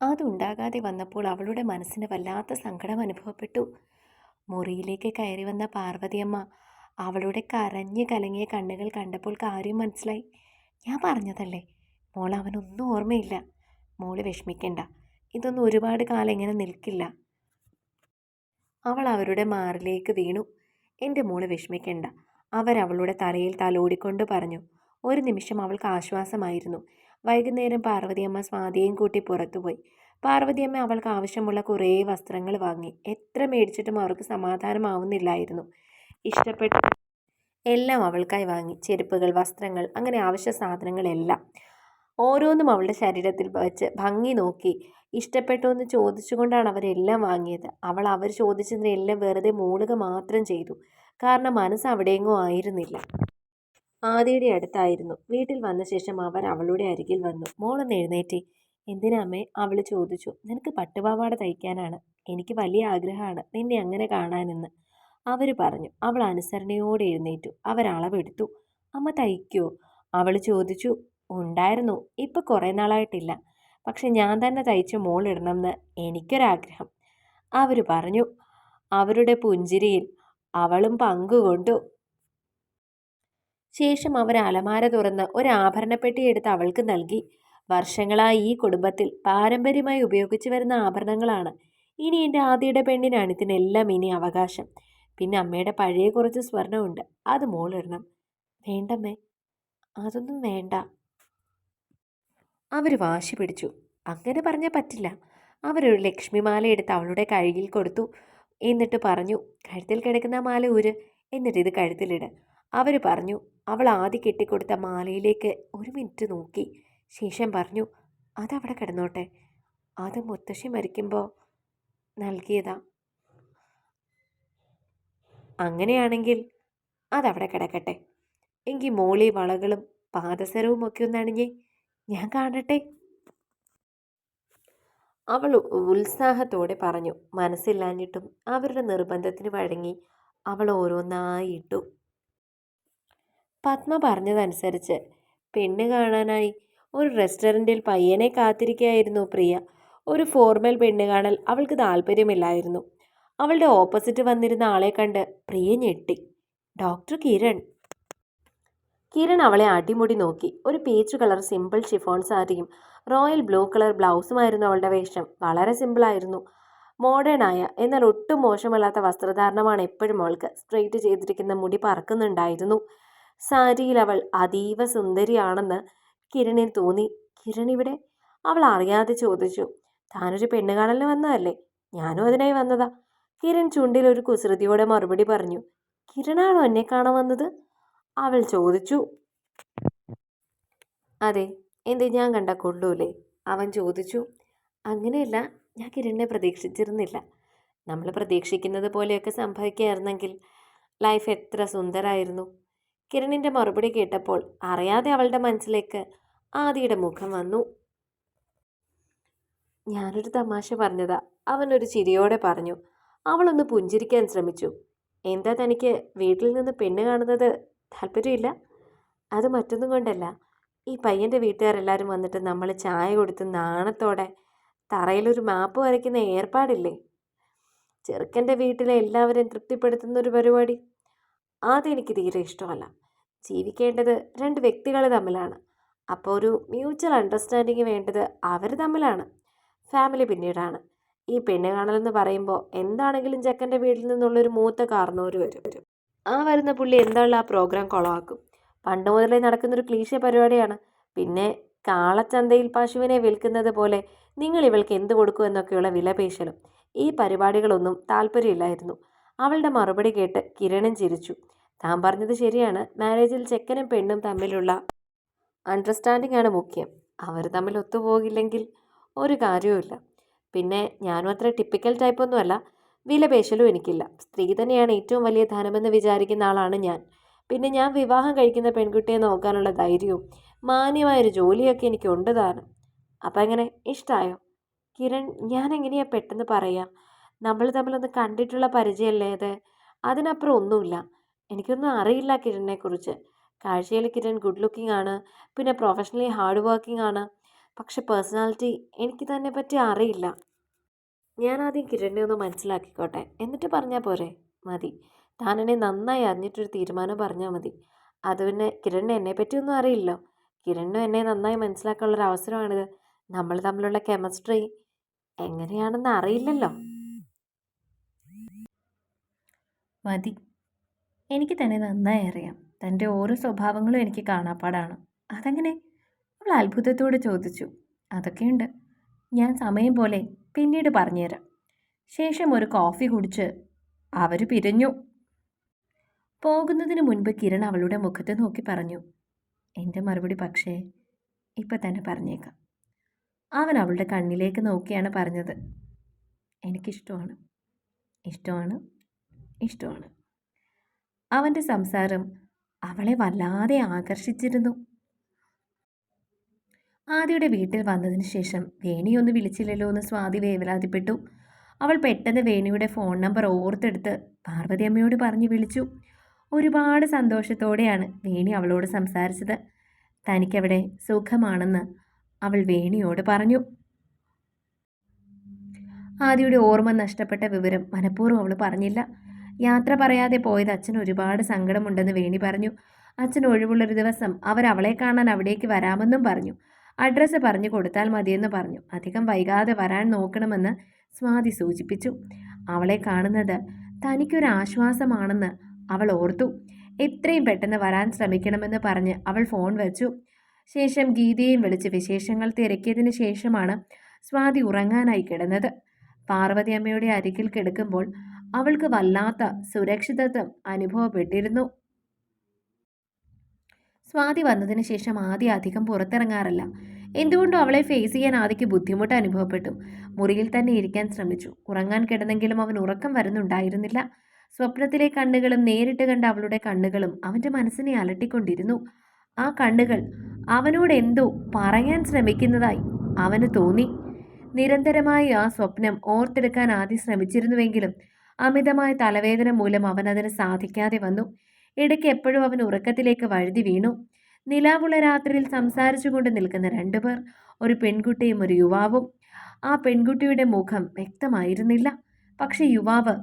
അതുണ്ടാകാതെ വന്നപ്പോൾ അവളുടെ മനസ്സിന് വല്ലാത്ത സങ്കടം അനുഭവപ്പെട്ടു. മുറിയിലേക്ക് കയറി വന്ന പാർവതിയമ്മ അവളുടെ കരഞ്ഞ് കലങ്ങിയ കണ്ണുകൾ കണ്ടപ്പോൾ കാര്യം മനസ്സിലായി. ഞാൻ പറഞ്ഞതല്ലേ? മോൾ അവനൊന്നും ഓർമ്മയില്ല. മോൾ വിഷമിക്കണ്ട. ഇതൊന്നും ഒരുപാട് കാലം ഇങ്ങനെ നിൽക്കില്ല. അവൾ അവരുടെ മാറിലേക്ക് വീണു. എന്റെ മോൾ വിഷമിക്കണ്ട. അവരവളുടെ തലയിൽ തലോടിക്കൊണ്ട് പറഞ്ഞു. ഒരു നിമിഷം അവൾക്ക് ആശ്വാസമായിരുന്നു. വൈകുന്നേരം പാർവതിയമ്മ സ്വാതിയും കൂട്ടി പുറത്തുപോയി. പാർവതിയമ്മ അവൾക്ക് ആവശ്യമുള്ള കുറേ വസ്ത്രങ്ങൾ വാങ്ങി. എത്ര മേടിച്ചിട്ടും അവർക്ക് സമാധാനമാവുന്നില്ലായിരുന്നു. ഇഷ്ടപ്പെട്ട എല്ലാം അവൾക്കായി വാങ്ങി. ചെരുപ്പുകൾ വസ്ത്രങ്ങൾ അങ്ങനെ ആവശ്യ സാധനങ്ങളെല്ലാം. ഓരോന്നും അവളുടെ ശരീരത്തിൽ വെച്ച് ഭംഗി നോക്കി. ഇഷ്ടപ്പെട്ടു എന്ന് ചോദിച്ചുകൊണ്ടാണ് അവരെല്ലാം വാങ്ങിയത്. അവൾ അവർ ചോദിച്ചതിനെല്ലാം വെറുതെ മൂളുക മാത്രം ചെയ്തു. കാരണം മനസ്സ് അവിടെയെങ്ങോ ആയിരുന്നില്ല. ആദിയുടെ അടുത്തായിരുന്നു. വീട്ടിൽ വന്ന ശേഷം അവർ അവളുടെ അരികിൽ വന്നു. മോളൊന്ന് എഴുന്നേറ്റി. എന്തിനാമ്മേ അവൾ ചോദിച്ചു. നിനക്ക് പട്ടുപാവാട തയ്ക്കാനാണ്. എനിക്ക് വലിയ ആഗ്രഹമാണ്. നിന്നെ അങ്ങനെ കാണാനെന്ന്. അവർ പറഞ്ഞു. അവൾ അനുസരണയോടെ എഴുന്നേറ്റു. അവരളവെടുത്തു അമ്മ തയ്ക്കോ? അവൾ ചോദിച്ചു. ഉണ്ടായിരുന്നു. ഇപ്പം കുറേ നാളായിട്ടില്ല. പക്ഷെ ഞാൻ തന്നെ തയ്ച്ച് മോളിടണമെന്ന് എനിക്കൊരാഗ്രഹം. അവർ പറഞ്ഞു. അവരുടെ പുഞ്ചിരിയിൽ അവളും പങ്കുകൊണ്ടു ശേഷം അവർ അലമാര തുറന്ന് ഒരു ആഭരണപ്പെട്ടി എടുത്ത് അവൾക്ക് നൽകി. വർഷങ്ങളായി ഈ കുടുംബത്തിൽ പാരമ്പര്യമായി ഉപയോഗിച്ചു വരുന്ന ആഭരണങ്ങളാണ്. ഇനി എന്റെ ആദ്യയുടെ പെണ്ണിനാണ് ഇതിനെല്ലാം ഇനി അവകാശം. പിന്നെ അമ്മയുടെ പഴയ കുറച്ച് സ്വർണമുണ്ട് അത് മോളിടണം വേണ്ടമ്മേ. അതൊന്നും വേണ്ട. അവർ വാശി പിടിച്ചു. അങ്ങനെ പറഞ്ഞാൽ പറ്റില്ല. അവരൊരു ലക്ഷ്മിമാല എടുത്ത് അവളുടെ കഴുകിൽ കൊടുത്തു. എന്നിട്ട് പറഞ്ഞു കഴുത്തിൽ കിടക്കുന്ന മാല ഊര്. എന്നിട്ട് ഇത് കഴുത്തിലിട്. അവർ പറഞ്ഞു അവൾ ആദ്യം കെട്ടിക്കൊടുത്ത മാലയിലേക്ക് ഒരു മിനിറ്റ് നോക്കി. ശേഷം പറഞ്ഞു അതവിടെ കിടന്നോട്ടെ. അത് മുത്തശ്ശി മരിക്കുമ്പോൾ നൽകിയതാ. അങ്ങനെയാണെങ്കിൽ അതവിടെ കിടക്കട്ടെ. എങ്കിൽ മോളി വളകളും പാദസരവും ഒക്കെ ഒന്ന് ഞാൻ കാണട്ടെ. അവൾ ഉത്സാഹത്തോടെ പറഞ്ഞു. മനസ്സില്ലാഞ്ഞിട്ടും അവരുടെ നിർബന്ധത്തിന് വഴങ്ങി അവൾ ഓരോന്നായി ഇട്ടു. പത്മ പറഞ്ഞതനുസരിച്ച്. പെണ്ണ് കാണാനായി ഒരു റെസ്റ്റോറന്റിൽ പയ്യനെ കാത്തിരിക്കുകയായിരുന്നു പ്രിയ. ഒരു ഫോർമൽ പെണ്ണ് കാണൽ അവൾക്ക് താല്പര്യമില്ലായിരുന്നു അവളുടെ ഓപ്പോസിറ്റ് വന്നിരുന്ന ആളെ കണ്ട് പ്രിയ ഞെട്ടി. ഡോക്ടർ കിരൺ. കിരൺ അവളെ അടിമുടി നോക്കി. ഒരു പീച്ച് കളർ സിമ്പിൾ ഷിഫോൺ സാരിയും റോയൽ ബ്ലൂ കളർ ബ്ലൗസുമായിരുന്നു അവളുടെ വേഷം. വളരെ സിമ്പിളായിരുന്നു മോഡേൺ ആയ എന്നാൽ ഒട്ടും മോശമല്ലാത്ത വസ്ത്രധാരണമാണ് എപ്പോഴും അവൾക്ക് സ്ട്രെയിറ്റ് ചെയ്തിരിക്കുന്ന മുടി പറക്കുന്നുണ്ടായിരുന്നു. സാരിയിൽ അവൾ അതീവ സുന്ദരിയാണെന്ന് കിരണിന് തോന്നി. കിരൺ ഇവിടെ? അവൾ അറിയാതെ ചോദിച്ചു. താനൊരു പെണ്ണ് കാണലിന് വന്നതല്ലേ? ഞാനും അതിനായി വന്നതാ. കിരൺ ചുണ്ടിൽ ഒരു കുസൃതിയോടെ മറുപടി പറഞ്ഞു. കിരണാണോ എന്നെ കാണാൻ വന്നത്? അവൾ ചോദിച്ചു. അതെ എന്ത് ഞാൻ കണ്ട കൊള്ളൂലേ? അവൻ ചോദിച്ചു. അങ്ങനെയല്ല ഞാൻ കിരണിനെ പ്രതീക്ഷിച്ചിരുന്നില്ല. നമ്മൾ പ്രതീക്ഷിക്കുന്നത് പോലെയൊക്കെ സംഭവിക്കുകയായിരുന്നെങ്കിൽ ലൈഫ് എത്ര സുന്ദരായിരുന്നു. കിരണിന്റെ മറുപടി കേട്ടപ്പോൾ അറിയാതെ അവളുടെ മനസ്സിലേക്ക് ആദിയുടെ മുഖം വന്നു. ഞാനൊരു തമാശ പറഞ്ഞതാ അവനൊരു ചിരിയോടെ പറഞ്ഞു. അവളൊന്ന് പുഞ്ചിരിക്കാൻ ശ്രമിച്ചു. എന്താ തനിക്ക് വീട്ടിൽ നിന്ന് പെണ്ണ് കാണുന്നത് താല്പര്യമില്ല? അത് മറ്റൊന്നും കൊണ്ടല്ല. ഈ പയ്യന്റെ വീട്ടുകാരെല്ലാവരും വന്നിട്ട് നമ്മൾ ചായ കൊടുത്ത് നാണത്തോടെ തറയിലൊരു മാപ്പ് വരയ്ക്കുന്ന ഏർപ്പാടില്ലേ? ചെറുക്കന്റെ വീട്ടിലെ എല്ലാവരെയും തൃപ്തിപ്പെടുത്തുന്ന ഒരു പരിപാടി. അതെനിക്ക് തീരെ ഇഷ്ടമല്ല. ജീവിക്കേണ്ടത് രണ്ട് വ്യക്തികൾ തമ്മിലാണ്. അപ്പോൾ ഒരു മ്യൂച്വൽ അണ്ടർസ്റ്റാൻഡിങ് വേണ്ടത് അവർ തമ്മിലാണ്. ഫാമിലി പിന്നീടാണ്. ഈ പെണ്ണ് കാണലെന്ന് പറയുമ്പോൾ എന്താണെങ്കിലും ചെക്കന്റെ വീട്ടിൽ നിന്നുള്ളൊരു മൂത്ത കാർന്നോർ വരും. വരും ആ വരുന്ന പുള്ളി എന്താണല്ലോ ആ പ്രോഗ്രാം കുളമാക്കും പണ്ട് മുതലേ നടക്കുന്നൊരു ക്ലീശ പരിപാടിയാണ്. പിന്നെ കാളച്ചന്തയിൽ പശുവിനെ വിൽക്കുന്നത് പോലെ നിങ്ങൾ ഇവൾക്ക് എന്ത് കൊടുക്കും എന്നൊക്കെയുള്ള വിലപേശലും. ഈ പരിപാടികളൊന്നും താല്പര്യമില്ലായിരുന്നു. അവളുടെ മറുപടി കേട്ട് കിരണൻ ചിരിച്ചു. താൻ പറഞ്ഞത് ശരിയാണ്. മാരേജിൽ ചെക്കനും പെണ്ണും തമ്മിലുള്ള അണ്ടർസ്റ്റാൻഡിംഗ് ആണ് മുഖ്യം. അവർ തമ്മിൽ ഒത്തുപോകില്ലെങ്കിൽ ഒരു കാര്യവുമില്ല. പിന്നെ ഞാനും അത്ര ടിപ്പിക്കൽ ടൈപ്പൊന്നുമല്ല വിലപേശലും എനിക്കില്ല. സ്ത്രീ തന്നെയാണ് ഏറ്റവും വലിയ ധനമെന്ന് വിചാരിക്കുന്ന ആളാണ് ഞാൻ. പിന്നെ ഞാൻ വിവാഹം കഴിക്കുന്ന പെൺകുട്ടിയെ നോക്കാനുള്ള ധൈര്യവും മാന്യമായൊരു ജോലിയൊക്കെ എനിക്ക് ഉണ്ട് താനും. അപ്പം എങ്ങനെ? ഇഷ്ടമായോ കിരൺ ഞാൻ എങ്ങനെയാ പെട്ടെന്ന് പറയാം? നമ്മൾ തമ്മിലൊന്ന് കണ്ടിട്ടുള്ള പരിചയമല്ലേ അത്? അതിനപ്പുറം ഒന്നുമില്ല. എനിക്കൊന്നും അറിയില്ല കിരണിനെക്കുറിച്ച്. കാഴ്ചയിൽ കിരൺ ഗുഡ് ലുക്കിംഗ് ആണ്. പിന്നെ പ്രൊഫഷണലി ഹാർഡ് വർക്കിംഗ് ആണ്. പക്ഷെ പേഴ്സണാലിറ്റി എനിക്ക് തന്നെ പറ്റി അറിയില്ല. ഞാൻ ആദ്യം കിരണിനെ ഒന്ന് മനസ്സിലാക്കിക്കോട്ടെ. എന്നിട്ട് പറഞ്ഞാൽ പോരെ? മതി. താൻ എന്നെ നന്നായി അറിഞ്ഞിട്ടൊരു തീരുമാനം പറഞ്ഞാൽ മതി. അത് പിന്നെ കിരണിന് എന്നെ പറ്റിയൊന്നും അറിയില്ലോ കിരണിനും എന്നെ നന്നായി മനസ്സിലാക്കാനുള്ളൊരു അവസരമാണിത് നമ്മൾ തമ്മിലുള്ള കെമിസ്ട്രി എങ്ങനെയാണെന്ന് അറിയില്ലല്ലോ. മതി. എനിക്ക് തന്നെ നന്നായി അറിയാം. തന്റെ ഓരോ സ്വഭാവങ്ങളും എനിക്ക് കാണാപ്പാടാണ്. അതങ്ങനെ? അവൾ അത്ഭുതത്തോടെ ചോദിച്ചു. അതൊക്കെയുണ്ട്. ഞാൻ സമയം പോലെ പിന്നീട് പറഞ്ഞുതരാം. ശേഷം ഒരു കോഫി കുടിച്ച് അവർ പിരിഞ്ഞു. പോകുന്നതിന് മുൻപ് കിരൺ അവളുടെ മുഖത്ത് നോക്കി പറഞ്ഞു. എന്റെ മറുപടി പക്ഷേ ഇപ്പം തന്നെ പറഞ്ഞേക്കാം. അവൻ അവളുടെ കണ്ണിലേക്ക് നോക്കിയാണ് പറഞ്ഞത്. എനിക്കിഷ്ടമാണ്. ഇഷ്ടമാണ് ഇഷ്ടമാണ്. അവന്റെ സംസാരം അവളെ വല്ലാതെ ആകർഷിച്ചിരുന്നു. ആദിയുടെ വീട്ടിൽ വന്നതിന് ശേഷം വേണിയൊന്ന് വിളിച്ചില്ലല്ലോ എന്ന് സ്വാതി വേവലാതിപ്പെട്ടു. അവൾ പെട്ടെന്ന് വേണിയുടെ ഫോൺ നമ്പർ ഓർത്തെടുത്ത് പാർവതി അമ്മയോട് പറഞ്ഞു വിളിച്ചു. ഒരുപാട് സന്തോഷത്തോടെയാണ് വേണി അവളോട് സംസാരിച്ചത്. തനിക്കവിടെ സുഖമാണെന്ന് അവൾ വേണിയോട് പറഞ്ഞു. ആദിയുടെ ഓർമ്മ നഷ്ടപ്പെട്ട വിവരം മനഃപൂർവം അവൾ പറഞ്ഞില്ല. യാത്ര പറയാതെ പോയത് അച്ഛന് ഒരുപാട് സങ്കടമുണ്ടെന്ന് വേണി പറഞ്ഞു. അച്ഛൻ ഒഴിവുള്ളൊരു ദിവസം അവർ അവളെ കാണാൻ അവിടേക്ക് വരാമെന്നും പറഞ്ഞു. അഡ്രസ്സ് പറഞ്ഞു കൊടുത്താൽ മതിയെന്ന് പറഞ്ഞു. അധികം വൈകാതെ വരാൻ നോക്കണമെന്ന് സ്വാതി സൂചിപ്പിച്ചു. അവളെ കാണുന്നത് തനിക്കൊരാശ്വാസമാണെന്ന് അവൾ ഓർത്തു. എത്രയും പെട്ടെന്ന് വരാൻ ശ്രമിക്കണമെന്ന് പറഞ്ഞ് അവൾ ഫോൺ വെച്ചു. ശേഷം ഗീതയും വിളിച്ച് വിശേഷങ്ങൾ തിരക്കിയതിന് ശേഷമാണ് സ്വാതി ഉറങ്ങാനായി കിടന്നത്. പാർവതി അമ്മയുടെ അരികിൽ കിടക്കുമ്പോൾ അവൾക്ക് വല്ലാത്ത സുരക്ഷിതത്വം അനുഭവപ്പെട്ടിരുന്നു. സ്വാതി വന്നതിന് ശേഷം ആദ്യ അധികം പുറത്തിറങ്ങാറില്ല. എന്തുകൊണ്ടും അവളെ ഫേസ് ചെയ്യാൻ ആദ്യക്ക് ബുദ്ധിമുട്ട് അനുഭവപ്പെട്ടു. മുറിയിൽ തന്നെ ഇരിക്കാൻ ശ്രമിച്ചു. ഉറങ്ങാൻ കിടന്നെങ്കിലും അവൻ ഉറക്കം വരുന്നുണ്ടായിരുന്നില്ല. സ്വപ്നത്തിലെ കണ്ണുകളും നേരിട്ട് കണ്ട അവളുടെ കണ്ണുകളും അവന്റെ മനസ്സിനെ അലട്ടിക്കൊണ്ടിരുന്നു. ആ കണ്ണുകൾ അവനോട് എന്തോ പറയാൻ ശ്രമിക്കുന്നതായി അവന് തോന്നി. നിരന്തരമായി ആ സ്വപ്നം ഓർത്തെടുക്കാൻ ആദ്യം ശ്രമിച്ചിരുന്നുവെങ്കിലും അമിതമായ തലവേദന മൂലം അവൻ അതിന് സാധിക്കാതെ വന്നു. ഇടയ്ക്ക് എപ്പോഴും അവൻ ഉറക്കത്തിലേക്ക് വഴുതി വീണു. നിലാവുള്ള രാത്രിയിൽ സംസാരിച്ചുകൊണ്ട് നിൽക്കുന്ന രണ്ടുപേർ ഒരു പെൺകുട്ടിയും ഒരു യുവാവും. ആ പെൺകുട്ടിയുടെ മുഖം വ്യക്തമായിരുന്നില്ല. പക്ഷെ യുവാവ്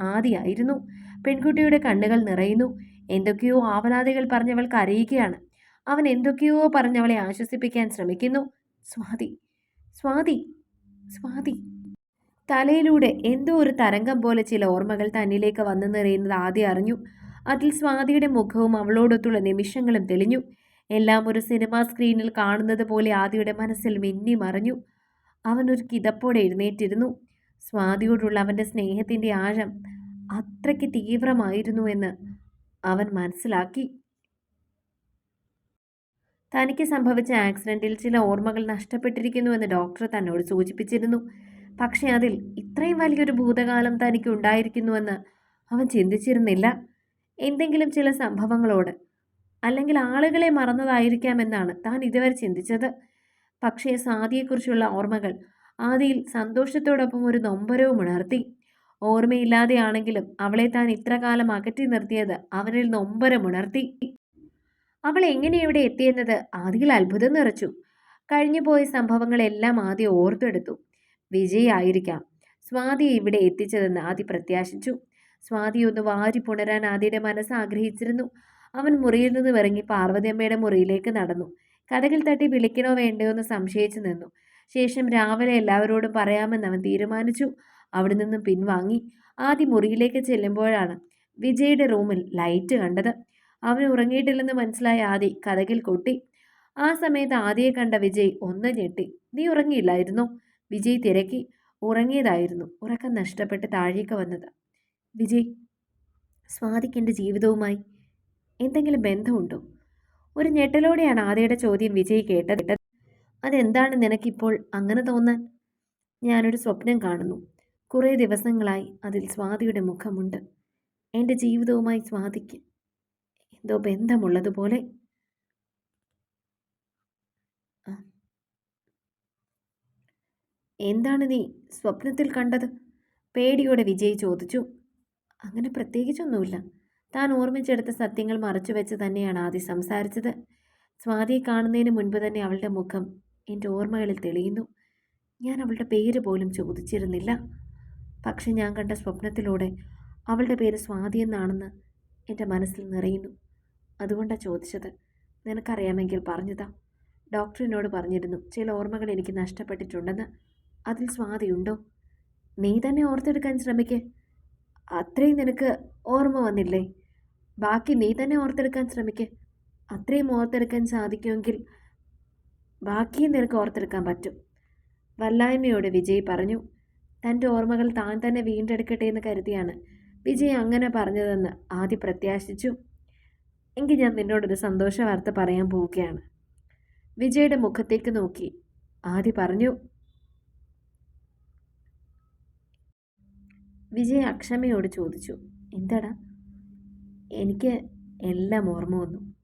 ആദിയായിരുന്നു. പെൺകുട്ടിയുടെ കണ്ണുകൾ നിറയുന്നു. എന്തൊക്കെയോ ആവലാതികൾ പറഞ്ഞവൾക്ക് അറിയുകയാണ്. അവൻ എന്തൊക്കെയോ പറഞ്ഞവളെ ആശ്വസിപ്പിക്കാൻ ശ്രമിക്കുന്നു. സ്വാതി സ്വാതി സ്വാതി. തലയിലൂടെ എന്തോ ഒരു തരംഗം പോലെ ചില ഓർമ്മകൾ തന്നിലേക്ക് വന്നു നിറയുന്നത് ആദ്യം അറിഞ്ഞു. അതിൽ സ്വാതിയുടെ മുഖവും അവളോടൊത്തുള്ള നിമിഷങ്ങളും തെളിഞ്ഞു. എല്ലാം ഒരു സിനിമാ സ്ക്രീനിൽ കാണുന്നത് പോലെ ആദിയുടെ മനസ്സിൽ മിന്നി മറഞ്ഞു. അവൻ ഒരു കിതപ്പോടെ എഴുന്നേറ്റിരുന്നു. സ്വാതിയോടുള്ള അവന്റെ സ്നേഹത്തിന്റെ ആഴം അത്രയ്ക്ക് തീവ്രമായിരുന്നു എന്ന് അവൻ മനസ്സിലാക്കി. തനിക്ക് സംഭവിച്ച ആക്സിഡന്റിൽ ചില ഓർമ്മകൾ നഷ്ടപ്പെട്ടിരിക്കുന്നുവെന്ന് ഡോക്ടർ തന്നോട് സൂചിപ്പിച്ചിരുന്നു. പക്ഷേ അതിൽ ഇത്രയും വലിയൊരു ഭൂതകാലം തനിക്ക് ഉണ്ടായിരിക്കുന്നുവെന്ന് അവൻ ചിന്തിച്ചിരുന്നില്ല. എന്തെങ്കിലും ചില സംഭവങ്ങളോട്. അല്ലെങ്കിൽ ആളുകളെ മറന്നതായിരിക്കാമെന്നാണ് താൻ ഇതുവരെ ചിന്തിച്ചത്. പക്ഷേ സാദിയെക്കുറിച്ചുള്ള ഓർമ്മകൾ ആദിയിൽ സന്തോഷത്തോടൊപ്പം ഒരു നൊമ്പരവും ഉണർത്തി. ഓർമ്മയില്ലാതെയാണെങ്കിലും അവളെ താൻ ഇത്ര കാലം അകറ്റി നിർത്തിയത് അവനിൽ നൊമ്പരമുണർത്തി അവൾ എങ്ങനെ ഇവിടെ എത്തിയെന്നത് ആദിയിൽ അത്ഭുതം നിറച്ചു. കഴിഞ്ഞുപോയ സംഭവങ്ങളെല്ലാം ആദ്യം ഓർത്തെടുത്തു. വിജയ് ആയിരിക്കാം സ്വാതിയെ ഇവിടെ എത്തിച്ചതെന്ന് ആദി പ്രത്യാശിച്ചു. സ്വാതി ഒന്ന് വാരി പുണരാൻ ആദിയുടെ മനസ്സ് ആഗ്രഹിച്ചിരുന്നു. അവൻ മുറിയിൽ നിന്ന് ഇറങ്ങി പാർവതിയമ്മയുടെ മുറിയിലേക്ക് നടന്നു. കഥകൾ തട്ടി വിളിക്കണോ വേണ്ടയോ എന്ന് സംശയിച്ചു നിന്നു. ശേഷം രാവിലെ എല്ലാവരോടും പറയാമെന്ന് അവൻ തീരുമാനിച്ചു. അവിടെ നിന്നും പിൻവാങ്ങി. ആദി മുറിയിലേക്ക് ചെല്ലുമ്പോഴാണ് വിജയുടെ റൂമിൽ ലൈറ്റ് കണ്ടത്. അവൻ ഉറങ്ങിയിട്ടില്ലെന്ന് മനസ്സിലായ ആദി കഥകിൽ കൊട്ടി. ആ സമയത്ത് ആദിയെ കണ്ട വിജയ് ഒന്ന് ഞെട്ടി. നീ ഉറങ്ങിയില്ലായിരുന്നോ? വിജയ് തിരക്കി ഉറങ്ങിയതായിരുന്നു. ഉറക്കം നഷ്ടപ്പെട്ട് താഴേക്ക് വന്നത്. വിജയ് സ്വാതിക്ക് എന്റെ ജീവിതവുമായി എന്തെങ്കിലും ബന്ധമുണ്ടോ? ഒരു ഞെട്ടലോടെയാണ് ആദ്യയുടെ ചോദ്യം വിജയ് കേട്ടത്. അതെന്താണ് നിനക്കിപ്പോൾ അങ്ങനെ തോന്നാൻ? ഞാനൊരു സ്വപ്നം കാണുന്നു. കുറേ ദിവസങ്ങളായി അതിൽ സ്വാതിയുടെ മുഖമുണ്ട്. എന്റെ ജീവിതവുമായി സ്വാതിക്ക് എന്തോ ബന്ധമുള്ളതുപോലെ ആ. എന്താണ് നീ സ്വപ്നത്തിൽ കണ്ടത്? പേടിയോടെ വിജയ് ചോദിച്ചു. അങ്ങനെ പ്രത്യേകിച്ചൊന്നുമില്ല. താൻ ഓർമ്മിച്ചെടുത്ത സത്യങ്ങൾ മറച്ചു വെച്ച് തന്നെയാണ് ആദ്യം സംസാരിച്ചത്. സ്വാതിയെ കാണുന്നതിന് മുൻപ് തന്നെ അവളുടെ മുഖം എന്റെ ഓർമ്മകളിൽ തെളിയുന്നു. ഞാൻ അവളുടെ പേര് പോലും ചോദിച്ചിരുന്നില്ല. പക്ഷെ ഞാൻ കണ്ട സ്വപ്നത്തിലൂടെ അവളുടെ പേര് സ്വാതി എന്നാണെന്ന് എന്റെ മനസ്സിൽ നിറയുന്നു. അതുകൊണ്ടാണ് ചോദിച്ചത്. നിനക്കറിയാമെങ്കിൽ പറഞ്ഞതാ. ഡോക്ടറിനോട് പറഞ്ഞിരുന്നു ചില ഓർമ്മകൾ എനിക്ക് നഷ്ടപ്പെട്ടിട്ടുണ്ടെന്ന്. അതിൽ സ്വാതിയുണ്ടോ? നീ തന്നെ ഓർത്തെടുക്കാൻ ശ്രമിക്ക്. അത്രയും നിനക്ക് ഓർമ്മ വന്നില്ലേ? ബാക്കി നീ തന്നെ ഓർത്തെടുക്കാൻ ശ്രമിക്ക്. അത്രയും ഓർത്തെടുക്കാൻ സാധിക്കുമെങ്കിൽ ബാക്കിയും നിനക്ക് ഓർത്തെടുക്കാൻ പറ്റും. വല്ലായ്മയോടെ വിജയ് പറഞ്ഞു തന്റെ ഓർമ്മകൾ താൻ തന്നെ വീണ്ടെടുക്കട്ടെ എന്ന് കരുതിയാണ് വിജയ് അങ്ങനെ പറഞ്ഞതെന്ന് ആദ്യ പ്രത്യാശിച്ചു. എങ്കിൽ ഞാൻ നിന്നോടൊരു സന്തോഷ വാർത്ത പറയാൻ പോവുകയാണ്. വിജയുടെ മുഖത്തേക്ക് നോക്കി. ആദ്യ പറഞ്ഞു വിജയ് അക്ഷമയോട് ചോദിച്ചു എന്താടാ? എനിക്ക് എല്ലാം ഓർമ്മ വന്നു.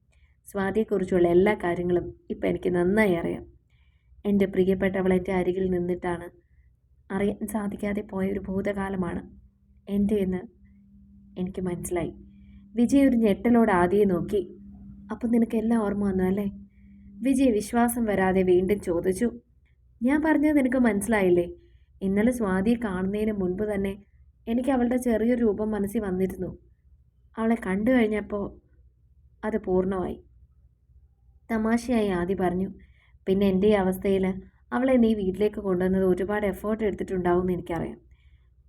സ്വാതിയെക്കുറിച്ചുള്ള എല്ലാ കാര്യങ്ങളും ഇപ്പം എനിക്ക് നന്നായി അറിയാം. എന്റെ പ്രിയപ്പെട്ടവൾ എന്റെ അരികിൽ നിന്നിട്ടാണ്. അറിയാൻ സാധിക്കാതെ പോയ ഒരു ഭൂതകാലമാണ് എന്റെ എന്ന് എനിക്ക് മനസ്സിലായി. വിജയ് ഒരു ഞെട്ടലോട് ആദ്യം നോക്കി അപ്പം നിനക്ക് എല്ലാം ഓർമ്മ വന്നു അല്ലേ? വിജയ് വിശ്വാസം വരാതെ വീണ്ടും ചോദിച്ചു ഞാൻ പറഞ്ഞത് നിനക്ക് മനസ്സിലായില്ലേ? ഇന്നലെ സ്വാതിയെ കാണുന്നതിന് മുൻപ് തന്നെ എനിക്ക് അവളുടെ ചെറിയൊരു രൂപം മനസ്സിൽ വന്നിരുന്നു. അവളെ കണ്ടു കഴിഞ്ഞപ്പോൾ അത് പൂർണമായി. തമാശയായി ആദ്യ പറഞ്ഞു പിന്നെ എന്റെ ഈ അവസ്ഥയിൽ അവളെ നീ വീട്ടിലേക്ക് കൊണ്ടുവന്നത് ഒരുപാട് എഫേർട്ട് എടുത്തിട്ടുണ്ടാവും എന്ന് എനിക്കറിയാം.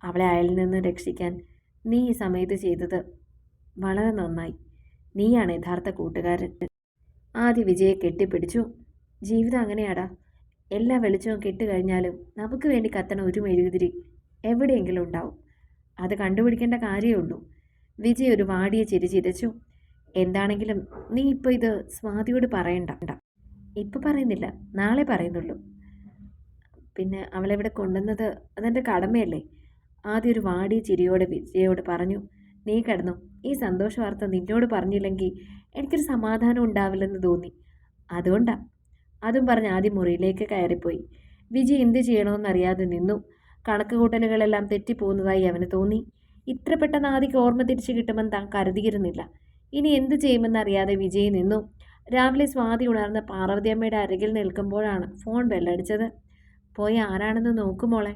അവളെ അയലിൽ നിന്ന് രക്ഷിക്കാൻ നീ ഈ സമയത്ത് ചെയ്തത് വളരെ നന്നായി. നീയാണ് യഥാർത്ഥ കൂട്ടുകാരൻ. ആദ്യ വിജയെ കെട്ടിപ്പിടിച്ചു. ജീവിതം അങ്ങനെയാടാ. എല്ലാ വെളിച്ചവും കെട്ടുകഴിഞ്ഞാലും നമുക്ക് വേണ്ടി കത്തണ ഒരു മെഴുകുതിരി എവിടെയെങ്കിലും ഉണ്ടാവും. അത് കണ്ടുപിടിക്കേണ്ട കാര്യമേ ഉള്ളൂ. വിജയ് ഒരു വാടിയെ ചിരി ചിരിച്ചു. എന്താണെങ്കിലും നീ ഇപ്പോൾ ഇത് സ്വാതിയോട് പറയണ്ട. ഇപ്പോൾ പറയുന്നില്ല. നാളെ പറയുന്നുള്ളൂ. പിന്നെ അവളെവിടെ കൊണ്ടുവന്നത്? അതെന്റെ കടമയല്ലേ? ആദ്യം ഒരു വാടിയ ചിരിയോടെ വിജയോട് പറഞ്ഞു നീ കിടന്നു. ഈ സന്തോഷ വാർത്ത നിന്നോട് പറഞ്ഞില്ലെങ്കിൽ എനിക്കൊരു സമാധാനം ഉണ്ടാവില്ലെന്ന് തോന്നി. അതുകൊണ്ടാ. അതും പറഞ്ഞ് ആദ്യം മുറിയിലേക്ക് കയറിപ്പോയി. വിജയ് എന്ത് ചെയ്യണമെന്നറിയാതെ നിന്നു. കണക്ക് കൂട്ടലുകളെല്ലാം തെറ്റിപ്പോകുന്നതായി അവന് തോന്നി. ഇത്ര പെട്ടെന്ന് ആദ്യക്ക് ഓർമ്മ തിരിച്ചു കിട്ടുമെന്ന് താൻ കരുതിയിരുന്നില്ല. ഇനി എന്ത് ചെയ്യുമെന്നറിയാതെ വിജയ് നിന്നു. രാവിലെ സ്വാതി ഉണർന്ന് പാർവതിയമ്മയുടെ അരികിൽ നിൽക്കുമ്പോഴാണ് ഫോൺ ബെല്ലടിച്ചത്. പോയി ആരാണെന്ന് നോക്കുമോളെ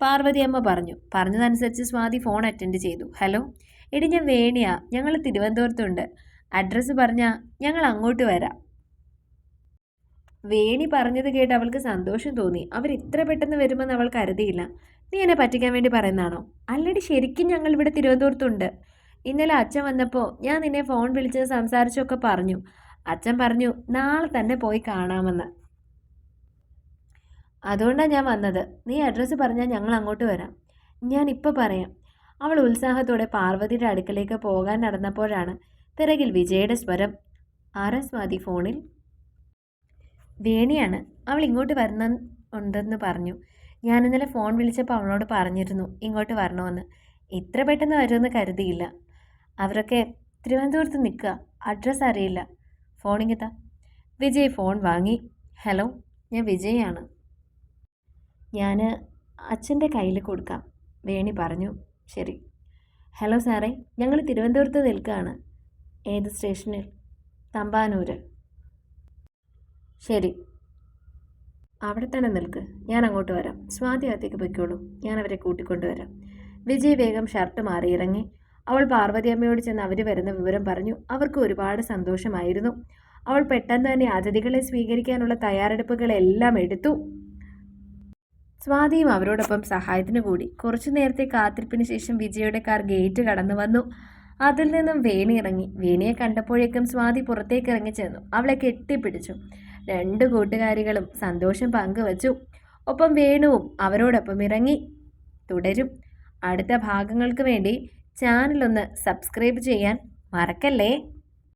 പാർവതിയമ്മ പറഞ്ഞു. പറഞ്ഞതനുസരിച്ച് സ്വാതി ഫോൺ അറ്റൻഡ് ചെയ്തു. ഹലോ എടി ഞാൻ വേണിയാ. ഞങ്ങൾ തിരുവനന്തപുരത്തുണ്ട്. അഡ്രസ്സ് പറഞ്ഞാൽ ഞങ്ങൾ അങ്ങോട്ട് വരാം. വേണി പറഞ്ഞത് കേട്ട് അവൾക്ക് സന്തോഷം തോന്നി. അവർ ഇത്ര പെട്ടെന്ന് വരുമെന്ന് അവൾ കരുതിയില്ല. നീ എന്നെ പറ്റിക്കാൻ വേണ്ടി പറയുന്നതാണോ? അല്ലടി ശരിക്കും ഞങ്ങൾ ഇവിടെ തിരുവനന്തപുരത്തുണ്ട്. ഇന്നലെ അച്ഛൻ വന്നപ്പോൾ ഞാൻ നിന്നെ ഫോൺ വിളിച്ച് സംസാരിച്ചൊക്കെ പറഞ്ഞു. അച്ഛൻ പറഞ്ഞു നാളെ തന്നെ പോയി കാണാമെന്ന്. അതുകൊണ്ടാണ് ഞാൻ വന്നത്. നീ അഡ്രസ്സ് പറഞ്ഞാൽ ഞങ്ങൾ അങ്ങോട്ട് വരാം. ഞാൻ ഇപ്പോൾ പറയാം. അവൾ ഉത്സാഹത്തോടെ പാർവതിയുടെ അടുക്കലേക്ക് പോകാൻ നടന്നപ്പോഴാണ് പിറകിൽ വിജയുടെ സ്വരം ആരാ ഫോണിൽ? വേണിയാണ്. അവൾ ഇങ്ങോട്ട് വരുന്ന ഉണ്ടെന്ന് പറഞ്ഞു. ഞാൻ ഇന്നലെ ഫോൺ വിളിച്ചപ്പോൾ അവളോട് പറഞ്ഞിരുന്നു ഇങ്ങോട്ട് വരണമെന്ന്. ഇത്ര പെട്ടെന്ന് വരുമെന്ന് കരുതിയില്ല. അവരൊക്കെ തിരുവനന്തപുരത്ത് നിൽക്കുക. അഡ്രസ്സ് അറിയില്ല. ഫോണിങ്ങത്താ വിജയ് ഫോൺ വാങ്ങി. ഹലോ ഞാൻ വിജയാണ്. ഞാൻ അച്ഛന്റെ കയ്യിൽ കൊടുക്കാം. വേണി പറഞ്ഞു. ശരി. ഹലോ സാറേ ഞങ്ങൾ തിരുവനന്തപുരത്ത് നിൽക്കുകയാണ്. ഏത് സ്റ്റേഷനിൽ? തമ്പാനൂർ ശരി. അവിടെ തന്നെ നിൽക്ക്. ഞാൻ അങ്ങോട്ട് വരാം. സ്വാതി അകത്തേക്ക് പൊയ്ക്കോളൂ. ഞാൻ അവരെ കൂട്ടിക്കൊണ്ടുവരാം വിജയ് വേഗം ഷർട്ട് മാറി ഇറങ്ങി. അവൾ പാർവതിയമ്മയോട് ചെന്ന് അവർ വരുന്ന വിവരം പറഞ്ഞു. അവർക്ക് ഒരുപാട് സന്തോഷമായിരുന്നു. അവൾ പെട്ടെന്ന് തന്നെ അതിഥികളെ സ്വീകരിക്കാനുള്ള തയ്യാറെടുപ്പുകളെല്ലാം എടുത്തു. സ്വാതിയും അവരോടൊപ്പം സഹായത്തിന് കൂടി. കുറച്ചു നേരത്തെ കാത്തിരിപ്പിന് ശേഷം വിജയുടെ കാർ ഗേറ്റ് കടന്നു വന്നു. അതിൽ നിന്നും വേണി ഇറങ്ങി. വേണിയെ കണ്ടപ്പോഴേക്കും സ്വാതി പുറത്തേക്ക് ഇറങ്ങി ചെന്നു. അവളെ കെട്ടിപ്പിടിച്ചു. രണ്ട് കൂട്ടുകാരികളും സന്തോഷം പങ്കുവച്ചു. ഒപ്പം വേണുവും അവരോടൊപ്പം ഇറങ്ങി തുടരും. അടുത്ത ഭാഗങ്ങൾക്ക് വേണ്ടി ചാനലൊന്ന് സബ്സ്ക്രൈബ് ചെയ്യാൻ മറക്കല്ലേ?